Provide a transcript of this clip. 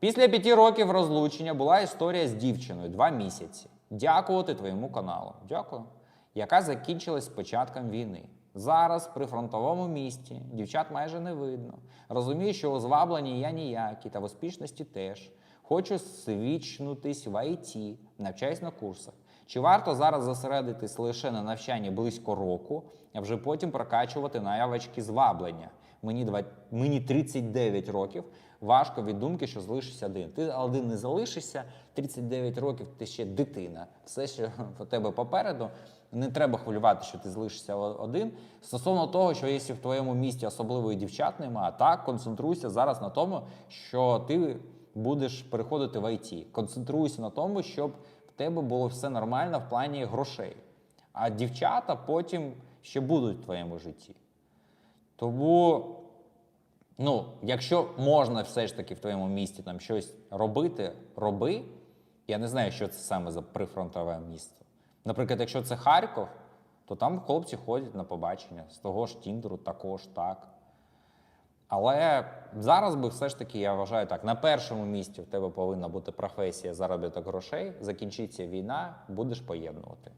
Після п'яти років розлучення була історія з дівчиною два місяці. Дякувати твоєму каналу. Дякую. Яка закінчилась з початком війни. Зараз при фронтовому місті дівчат майже не видно. Розумію, що у звабленні я ніякий, та в успішності теж. Хочу свідчнутись в ІТ, навчаюсь на курсах. Чи варто зараз зосередитись лише на навчанні близько року, а вже потім прокачувати наявочки зваблення? Мені, два, мені 39 років. Важко від думки, що залишишся один. Ти один не залишишся, 39 років ти ще дитина. Все, що в тебе попереду. Не треба хвилювати, що ти залишишся один. Стосовно того, що якщо в твоєму місті особливої дівчат немає, так концентруйся зараз на тому, що ти будеш переходити в ІТ. Концентруйся на тому, щоб в тебе було все нормально в плані грошей. А дівчата потім ще будуть в твоєму житті. Тому, ну, якщо можна все ж таки в твоєму місті там щось робити, роби. Я не знаю, що це саме за прифронтове місто. Наприклад, якщо це Харків, то там хлопці ходять на побачення з того ж Тіндеру, також так. Але зараз би все ж таки я вважаю так: на першому місці в тебе повинна бути професія заробіток грошей, закінчиться війна, будеш поєднувати.